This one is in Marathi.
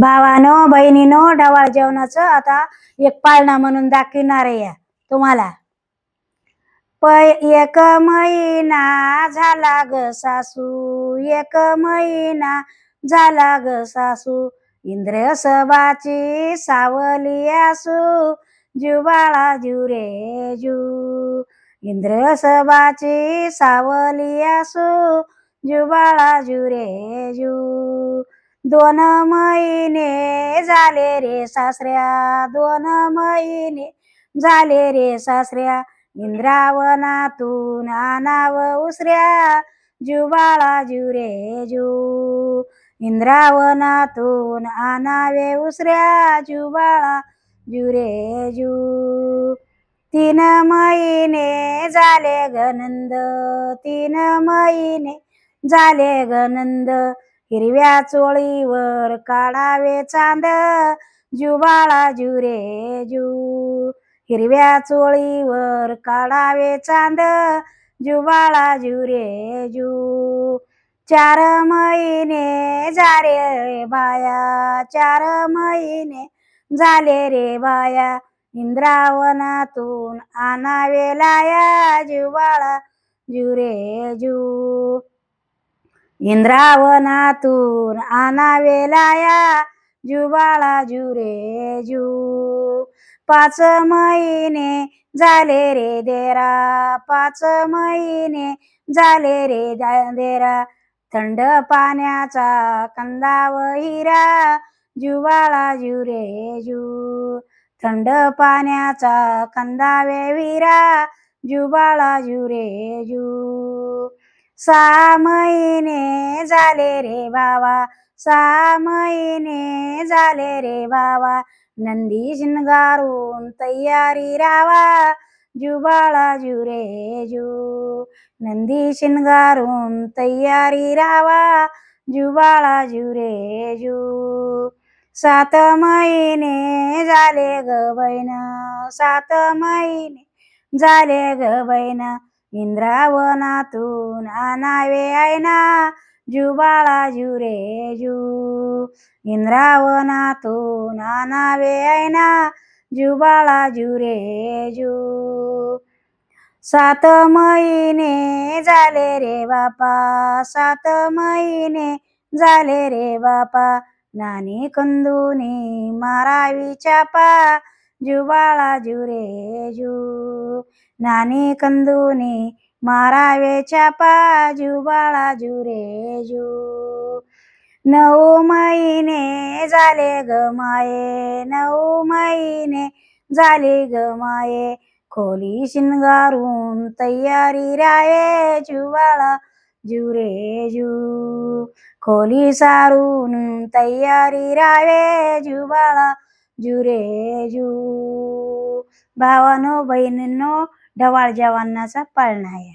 भावानो बहिणीनो ढवाळ जेवणाचं आता एक पाळणा म्हणून दाखविणार आहे या. तुम्हाला. पै एक महिना झाला ग सासू एक महिना झाला ग सासू. इंद्र सबाची सावली असू जुबाळा जुरे जू इंद्र सबाची सावली असू जुबाळा जुरे जू दोन महिने झाले रे सासऱ्या दोन महिने झाले रे सासऱ्या. इंद्रावनातून आणाव उसऱ्या जुबाळा जुरे जू इंद्रावनातून आणावे उसऱ्या जुबाळा जुरे जू तीन महिने झाले गनंद तीन महिने झाले गनंद हिरव्या चोळीवर काढावे चांद जुबाळा जुरे जू हिरव्या चोळीवर काढावे चांद जुबाळा जुरे जू चार महिने झाले रे बाया चार महिने झाले रे बाया. इंद्रावनातून आणावे लाया जुबाळा जुरे जू इंद्रावनातून आणावे लाया जुबाळा जुरे जू. पाच महिने झाले रे देरा पाच महिने झाले रे देरा. थंड पाण्याचा कंदाव हिरा जुबाळा जुरे जू. थंड पाण्याचा कंदावे विरा जुबाळा जुरे जू. सहा महिने झाले रे बाबा सहा महिने झाले रे बाबा नंदी शिनगारून तयारी रावा जुबाळा जुरे जू. नंदी शिनगारून तयारी रावा जुबाळा जुरे जू. सात महिने झाले ग बैन सात महिने झाले ग बैना इंद्रावनातून आणावे आयना जुबाळा जुरे जू इंद्रावनातून आणावे आयना जुबाळा जुरे जू. सात महिने झाले रे बापा सात महिने झाले रे बापा. नानी कंदुनी मारावी चापा जुबाळा जुरे जू नानी कंदुनी मारावे चापा जुबाळा जुरे जू नऊ महिने झाले ग माये नऊ महिने झाले ग माये खोली शिनगारून तयारी राये जुबाळा जुरे जू खोली सारून तयारी रावे जुबाळा जुरे जू. भावानो बहिणींनो ढवाळ जवानाचा पाळणा आहे.